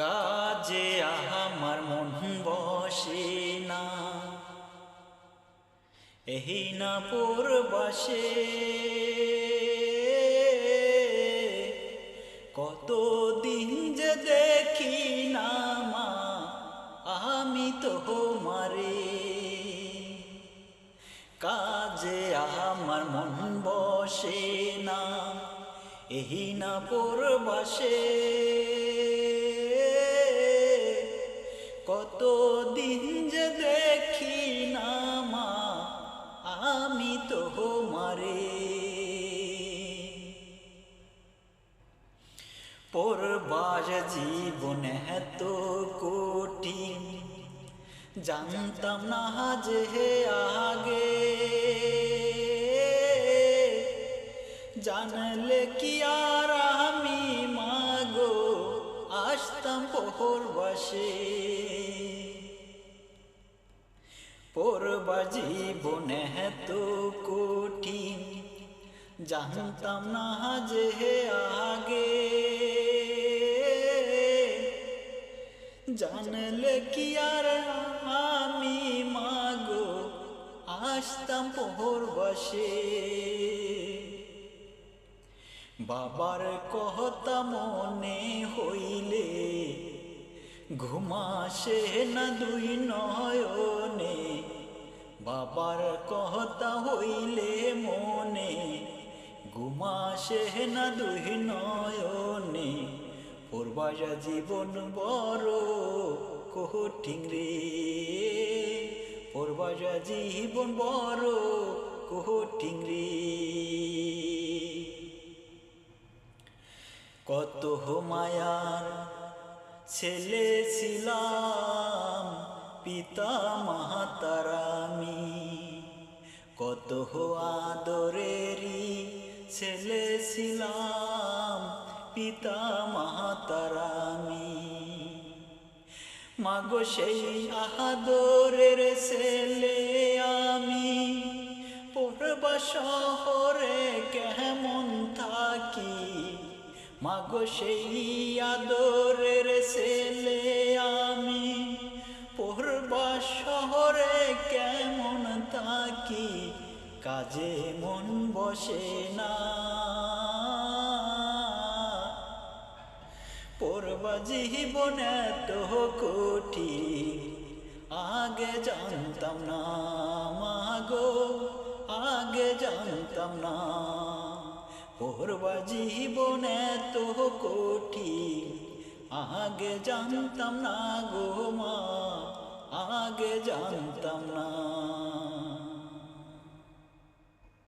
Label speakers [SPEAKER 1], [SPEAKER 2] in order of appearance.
[SPEAKER 1] কাজে আমার মন বসে না। এই না পূর্বাসে কত দিন যে দেখি না মা, আমি তো মারে কাজে আমার মন বসে না, এই না পূর্বাসে। পরবার জীবন এত কঠিন। জানতাম না যে আগে। জানলে কি আর আমি মাগো? আসতাম পোহর বসে। পরবা জীবন এত কঠিন। জানতাম না যে আগে। জানলে কি আর আমি মাগো? আসতাম পোহর বসে। বাবার কথা মনে হইলে, ঘুমাসে না দুই নয়নে। বাবার কথা হইলে মনে, ঘুমাসে না দুই নয়নে। পূর্বাজা জীবন বড় কঠিন রে। পূর্বাজা জীবন বড় কঠিন রে। কত মায়ার ছেলে ছিলাম, পিতা মাতারামি কত আদরেরই ছেলে ছিলাম, পিতা মাতারামি মাগো সেই আহাদরের ছেলে আমি। পড়বা শহরে কেমন থাকি? মাগো সেই আদরের ছেলে আমি। পড়বা শহরে কেমন থাকি? কাজে মন বসে না। পড়বা জীবন এত কোটি আগে জানতাম না মাগো, আগে জানতাম না। পড়বা জীবন এত কোটি আগে জানতাম না গো মা, আগে জানতাম না।